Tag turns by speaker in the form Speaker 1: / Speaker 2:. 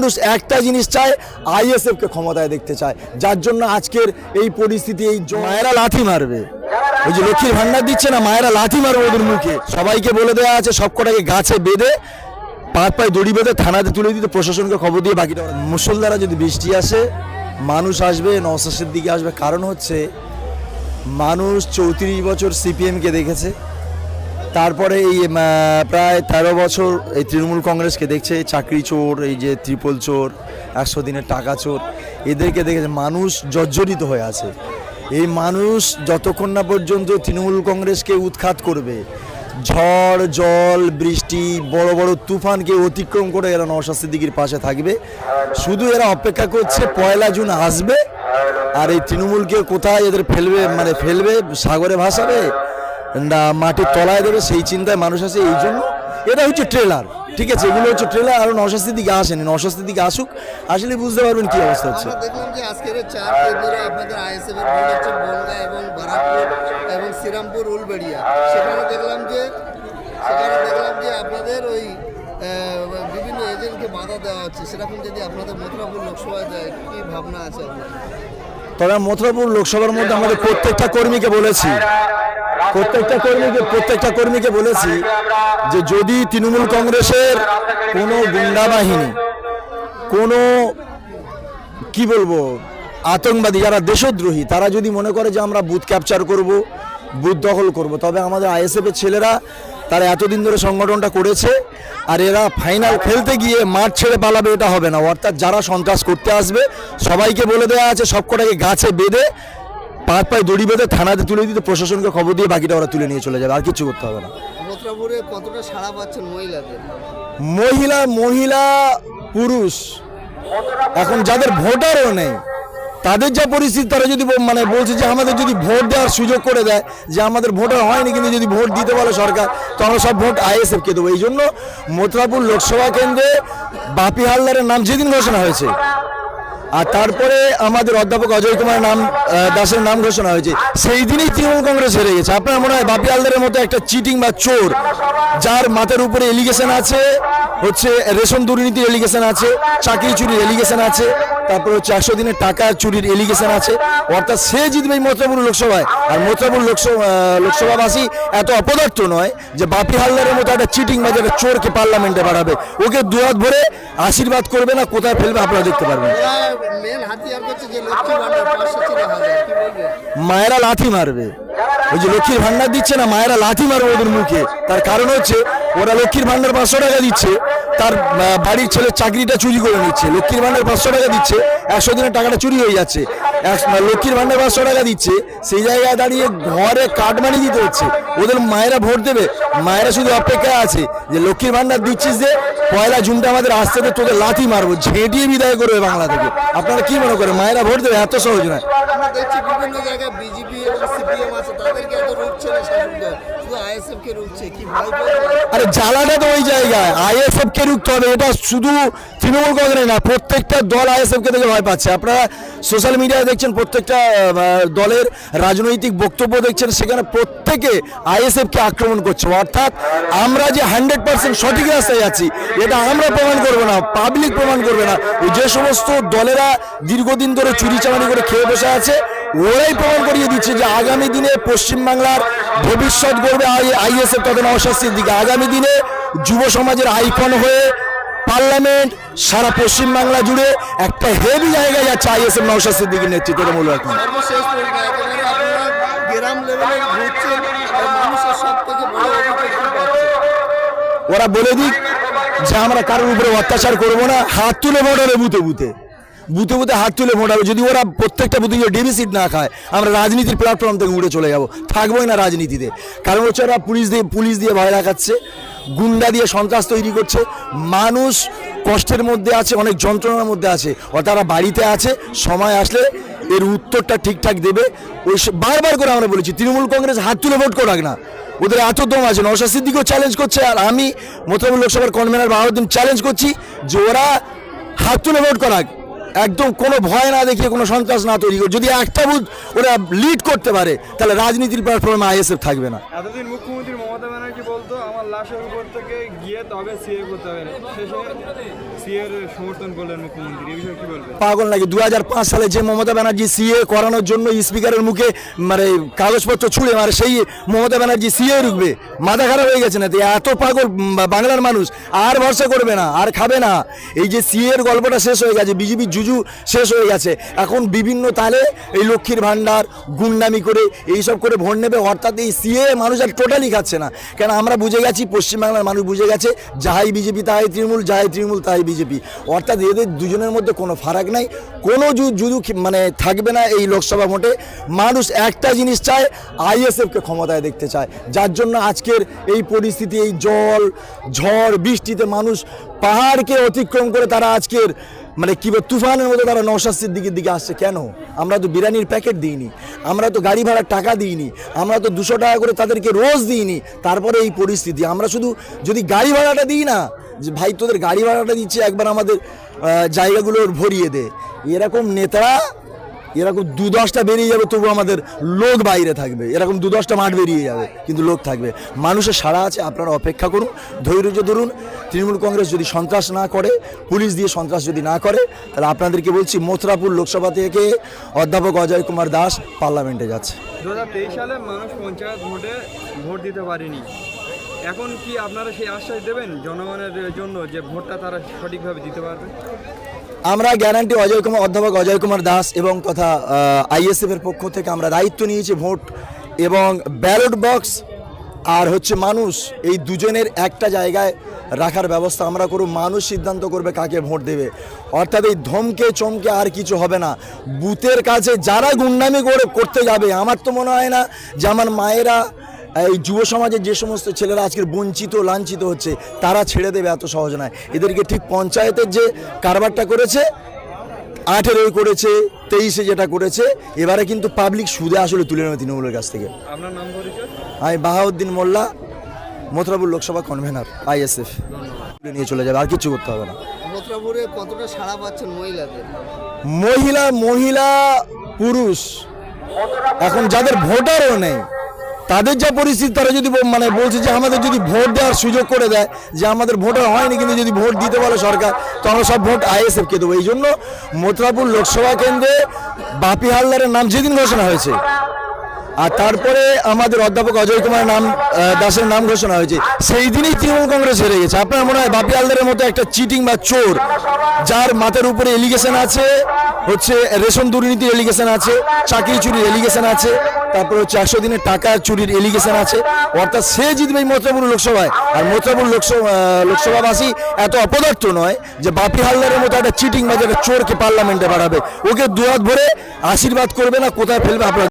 Speaker 1: মানুষ একটা জিনিস চায় আইএসএফ কে ক্ষমতায় দেখতে চায়। যার জন্য আজকের এই পরিস্থিতি, এই মায়েরা লাথি মারবে। ওই যে লক্ষ্মীর ভান্ডার দিচ্ছে না, মায়েরা লাথি মারবে ওদের মুখে। সবাইকে বলে দেওয়া আছে, সব কটাকে গাছে বেঁধে পাত পায়ে দড়ি বেঁধে থানাতে তুলে দিতে, প্রশাসনকে খবর দিয়ে বাকিটা মুসলধারা যদি বৃষ্টি আসে, মানুষ আসবে নওসাসের দিকে আসবে। কারণ হচ্ছে, মানুষ চৌত্রিশ বছর সিপিএমকে দেখেছে। তারপরে এই প্রায় তেরো বছর এই তৃণমূল কংগ্রেসকে দেখছে, চাকরি চোর, এই যে ত্রিপল চোর, একশো দিনের টাকা চোর, এদেরকে দেখেছে মানুষ জর্জরিত হয়ে আছে। এই মানুষ যতক্ষণ না পর্যন্ত তৃণমূল কংগ্রেসকে উৎখাত করবে, ঝড়, জল, বৃষ্টি, বড় বড় তুফানকে অতিক্রম করে এরা নওশাদ সিদ্দিকির পাশে থাকবে। শুধু এরা অপেক্ষা করছে, পয়লা জুন আসবে, আর এই তৃণমূলকে কোথায় এদের ফেলবে মানে ফেলবে, সাগরে ভাসাবে? মাটির তলায় দেবে সেই চিন্তায় মানুষ আছে এই জন্য এটা হচ্ছে ট্রেলার ঠিক আছে? এগুলো হচ্ছে ট্রেলার আরও নশাস্তির দিকে আসেনি নশাস্তির দিকে আসুক আসলে বুঝতে পারবেন কি অবস্থা হচ্ছে।
Speaker 2: দেখলাম যে আজকের চার কেন্দ্রে আপনাদের আইএসএফ এর ভোট হচ্ছে বনগা এবং বারাকপুর এবং শ্রীরামপুর উলবেড়িয়া। সেখানে দেখলাম যে সেখানে দেখলাম যে আপনাদের ওই বিভিন্ন এজেন্টকে বাধা দেওয়া হচ্ছে। সেরকম যদি আপনাদের মথুরাপুর লোকসভায় কি ভাবনা আছে আপনার
Speaker 1: তবে মথুরাপুর লোকসভার মধ্যে আমাদের প্রত্যেকটা কর্মীকে বলেছি প্রত্যেকটা কর্মীকে প্রত্যেকটা কর্মীকে বলেছি যে যদি তৃণমূল কংগ্রেসের কোনো গুন্ডা বাহিনী, কোনো কি বলব, আতঙ্কবাদী যারা দেশদ্রোহী, তারা যদি মনে করে যে আমরা বুথ ক্যাপচার করব, বুথ দখল করব, তবে আমাদের আইএসএফ এর ছেলেরা তারা এতদিন ধরে সংগঠনটা করেছে আর এরা ফাইনাল খেলতে গিয়ে মাঠ ছেড়ে পালাবে, এটা হবে না। অর্থাৎ যারা সন্ত্রাস করতে আসবে, সবাইকে বলে দেওয়া আছে, সবকটাকে গাছে বেঁধে পাত পায়ে দড়ি বেঁধে থানাতে তুলে দিতে প্রশাসনকে খবর দিয়ে বাকিটা ওরা তুলে নিয়ে চলে যাবে আর কিছু করতে হবে না।
Speaker 2: কতটা সাড়া পাচ্ছেন মহিলাদের?
Speaker 1: মহিলা মহিলা পুরুষ। এখন যাদের ভোটারও নেই তাদের যা পরিস্থিতি তারা যদি মানে বলছে যে আমাদের যদি ভোট দেওয়ার সুযোগ করে দেয় যে আমাদের ভোটার হয়নি কিন্তু যদি ভোট দিতে বলে সরকার তো আমরা সব ভোট আইএসএফকে দেবো। এই জন্য মথুরাপুর লোকসভা কেন্দ্রে বাপি হালদারের নাম যেদিন ঘোষণা হয়েছে আর তারপরে আমাদের অধ্যাপক অজয় কুমার নাম দাসের নাম ঘোষণা হয়েছে। সেই দিনই তৃণমূল কংগ্রেস হেরে গেছে। আপনার মনে হয় বাপি আলদারের মতো একটা চিটিং বা চোর, যার মাথার উপরে এলিগেশন আছে, হচ্ছে রেশন দুর্নীতির এলিগেশন আছে, চাকরি চুরির এলিগেশন আছে তারপর হচ্ছে একশো দিনের টাকা চুরির এলিগেশন আছে। অর্থাৎ সে জিতবে এই মথুরাপুর লোকসভায়। আর মথুরাপুর লোকসভা লোকসভাবাসী এত অপদার্থ নয় যে বাপি হালদারের মতো একটা চিটিং বা একটা চোরকে পার্লামেন্টে বাড়াবে ওকে দুহাত ভরে আশীর্বাদ করবে না, কোথায় ফেলবে আপনারা দেখতে পারবেন। মায়েরা লাথি মারবে। ওই যে লক্ষ্মীর ভান্ডার দিচ্ছে না, মায়েরা লাথি মারবে ওদের মুখে। তার কারণ হচ্ছে, ওরা লক্ষ্মীর ভান্ডার পাঁচশো টাকা দিচ্ছে। তার বাড়ির ছেলে চাকরিটা চুরি করে নিচ্ছে। লক্ষ্মীর ভান্ডার পাঁচশো টাকা দিচ্ছে, একশো দিনের টাকাটা চুরি হয়ে যাচ্ছে। লক্ষ্মীর ভান্ডার পাঁচশো টাকা দিচ্ছে। সেই জায়গায় দাঁড়িয়ে ঘরে কাটমানি দিতে হচ্ছে। ওদের মায়েরা ভোট দেবে। মায়েরা শুধু অপেক্ষা আছে যে লক্ষ্মীর ভান্ডার দিচ্ছিস যে পয়লা জুনটা আমাদের আসতে দে, তোকে লাথি মারবো ঝেঁটিয়ে বিদায় করবে বাংলা থেকে। আপনারা কি মনে করেন মায়েরা ভোট দেবে? এত সহজ নয়। আরে জ্বালাটা তো ওই জায়গায়। আইএসএফ কে রুখতে হবে এটা শুধু তৃণমূল কংগ্রেস না প্রত্যেকটা দল আইএসএফ কে দেখে ভয় পাচ্ছে। আপনারা সোশ্যাল মিডিয়ায় দেখছেন প্রত্যেকটা দলের রাজনৈতিক বক্তব্য দেখছেন, সেখানে প্রত্যেকে আইএসএফ কে আক্রমণ করছে। অর্থাৎ আমরা যে হান্ড্রেড পার্সেন্ট সঠিক রাস্তায় আছি, এটা আমরা প্রমাণ করব না, পাবলিক প্রমাণ করবে না। যে সমস্ত দলেরা দীর্ঘদিন ধরে চুরি চামারি করে খেয়ে বসে আছে, ওরাই প্রমাণ করিয়ে দিচ্ছে যে আগামী দিনে পশ্চিমবাংলার ভবিষ্যৎ গড়বে আইএসএফ তথা নওশাস্তির দিকে। আগামী দিনে যুব সমাজের আইকন হয়ে পার্লামেন্ট, সারা পশ্চিমবাংলা জুড়ে একটা হেভি জায়গায় যাচ্ছে আইএসএফ নওশাস্তির দিকে নেতৃত্বে মূল এখন? ওরা বলে দিক যে আমরা কারোর উপরে অত্যাচার করব না, হাত তুলে ভোট হবে বুথে বুথে। বুথে বুথে হাত তুলে ভোট হবে যদি ওরা প্রত্যেকটা বুথে ডিবি সিট না খায়, আমরা রাজনীতির প্ল্যাটফর্ম থেকে উড়ে চলে যাব। থাকবোই না রাজনীতিতে। কারণ হচ্ছে ওরা পুলিশ দিয়ে পুলিশ দিয়ে ভয় দেখাচ্ছে। গুন্ডা দিয়ে সন্ত্রাস তৈরি করছে। মানুষ কষ্টের মধ্যে আছে, অনেক যন্ত্রণার মধ্যে আছে। ও তারা বাড়িতে আছে, সময় আসলে এর উত্তরটা ঠিকঠাক দেবে। ওই বারবার করে আমরা বলেছি, তৃণমূল কংগ্রেস হাত তুলে ভোট করাক না। ওদের এত দম আছে নশা সিদ্দিকও চ্যালেঞ্জ করছে, আর আমি মোতাবুল লোকসভার কনভেনার বাহাউদ্দিন চ্যালেঞ্জ করছি যে ওরা হাত তুলে ভোট করাক। একদম কোনো ভয় না দেখিয়ে, কোনো সন্ত্রাস না তৈরি করে যদি একটা বুথ ওরা লিড করতে পারে, তাহলে রাজনীতির প্ল্যাটফর্মে আইএসএফ থাকবে না।
Speaker 3: লাশের উপর থেকে গিয়ে তবে সিএ করতে হবে। শেষে সিএর
Speaker 1: পাগল নাকি? দু হাজার পাঁচ সালে যে মমতা ব্যানার্জি সিএ করানোর জন্য স্পিকারের মুখে মানে কাগজপত্র ছুঁড়ে মারে, সেই মমতা ব্যানার্জি সিএ রুখবে মাথা খারাপ হয়ে গেছে না? এত পাগল বাংলার মানুষ, আর ভরসা করবে না, আর খাবে না। এই যে সিএ এর গল্পটা শেষ হয়ে গেছে বিজেপি জুজু শেষ হয়ে গেছে, এখন বিভিন্ন তালে এই লক্ষ্মীর ভাণ্ডার গুন্ডামি করে, এইসব করে ভোট নেবে, অর্থাৎ এই সিএ মানুষ আর টোটালি খাচ্ছে না। কেন, আমরা বুঝে গেছি, পশ্চিমবাংলার মানুষ বুঝে গেছে, যাহাই বিজেপি তাহাই তৃণমূল, যাহাই তৃণমূল তাহাই বিজেপি। অর্থাৎ এদের দুজনের মধ্যে কোনো ফারাক নাই। কোনো খি- মানে থাকবে না এই লোকসভা ভোটে। মানুষ একটা জিনিস চায় আইএসএফকে ক্ষমতায় দেখতে চায়। যার জন্য আজকের এই পরিস্থিতি, এই জল, ঝড়, বৃষ্টিতে মানুষ পাহাড়কে অতিক্রম করে তারা আজকের মানে কী তুফানের মতো তারা নৌশাদ সিদ্দিকির দিকে আসছে। কেন? আমরা তো বিরিয়ানির প্যাকেট দিইনি। আমরা তো গাড়ি ভাড়ার টাকা দিইনি। আমরা তো দুশো টাকা করে তাদেরকে রোজ দিইনি। তারপরে এই পরিস্থিতি। আমরা শুধু যদি গাড়ি ভাড়াটা দিই না যে ভাই তোদের গাড়ি ভাড়াটা দিচ্ছে একবার আমাদের আহ, জায়গাগুলো ভরিয়ে দে। এরকম নেতারা এরকম দু দশটা বেরিয়ে যাবে তবু আমাদের লোক বাইরে থাকবে। এরকম দু দশটা মাঠ বেরিয়ে যাবে কিন্তু লোক থাকবে। মানুষের সাড়া আছে আপনারা অপেক্ষা করুন। ধৈর্য ধরুন। তৃণমূল কংগ্রেস যদি সন্ত্রাস না করে পুলিশ দিয়ে সন্ত্রাস যদি না করে তাহলে আপনাদেরকে বলছি মথুরাপুর লোকসভা থেকে অধ্যাপক অজয় কুমার দাস পার্লামেন্টে যাচ্ছে।
Speaker 3: দু হাজার তেইশ সালে মানুষ পঞ্চায়েত ভোটে ভোট দিতে পারেনি। এখন কি আপনারা সেই আশ্বাস দেবেন জনগণের জন্য যে ভোটটা তারা সঠিকভাবে দিতে পারবে?
Speaker 1: আমরা গ্যারান্টি অজয় কুমার, অধ্যাপক অজয় কুমার দাস এবং তথা আইএসএফ এর পক্ষ থেকে আমরা দায়িত্ব নিয়েছি ভোট এবং ব্যালট বক্স আর হচ্ছে মানুষ, এই দুজনের একটা জায়গায় রাখার ব্যবস্থা আমরা করব। মানুষ সিদ্ধান্ত করবে কাকে ভোট দেবে। অর্থাৎ এই ধমকে, চমকে আর কিছু হবে না। বুথের কাছে যারা গুন্ডামি করে করতে যাবে, আমার তো মনে হয় না যে আমার মায়েরা এই যুব সমাজের যে সমস্ত ছেলেরা আজকের বঞ্চিত লাঞ্ছিত হচ্ছে তারা ছেড়ে দেবে এত সহজ নয়। এদেরকে ঠিক পঞ্চায়েতের যে কারবারটা করেছে আঠেরোই করেছে তেইশে যেটা করেছে এবারে কিন্তু পাবলিক সুদে আসলে তুলে নেবে তৃণমূলের কাছ থেকে।
Speaker 3: আপনার নাম পরিচয়?
Speaker 1: আমি বাহাউদ্দিন মোল্লা মথুরাপুর লোকসভা কনভেনার আইএসএফ। নিয়ে চলে যাবে আর কিছু করতে হবে না।
Speaker 2: মথুরাপুরে কতটা সাড়া পাচ্ছেন মহিলাদের?
Speaker 1: মহিলা মহিলা পুরুষ। এখন যাদের ভোটারও নেই তাদের যা পরিস্থিতি, তারা যদি মানে বলছে যে আমাদের যদি ভোট দেওয়ার সুযোগ করে দেয়, যে আমাদের ভোটার হয়নি কিন্তু যদি ভোট দিতে পারে সরকার, তো আমরা সব ভোট আইএসএফকে দেবো। এই জন্য মথুরাপুর লোকসভা কেন্দ্রে বাপি হালদারের নাম যেদিন ঘোষণা হয়েছে আর তারপরে আমাদের অধ্যাপক অজয় কুমার নাম দাসের নাম ঘোষণা হয়েছে। সেই দিনই তৃণমূল কংগ্রেস হেরে গেছে। আপনার মনে হয় বাপি হালদারের মতো একটা চিটিং বা চোর, যার মাথার উপরে এলিগেশন আছে, হচ্ছে রেশন দুর্নীতির এলিগেশন আছে, চাকরি চুরির এলিগেশন আছে, তারপর হচ্ছে একশো দিনের টাকা চুরির এলিগেশন আছে। অর্থাৎ সে জিতবে মথুরাপুর লোকসভায়। আর মথুরাপুর লোকসভা লোকসভাবাসী এত অপদার্থ নয় যে বাপি হালদারের মতো একটা চিটিং বা একটা চোরকে পার্লামেন্টে বাড়াবে ওকে দুহাত ভরে আশীর্বাদ করবে না, কোথায় ফেলবে আপনার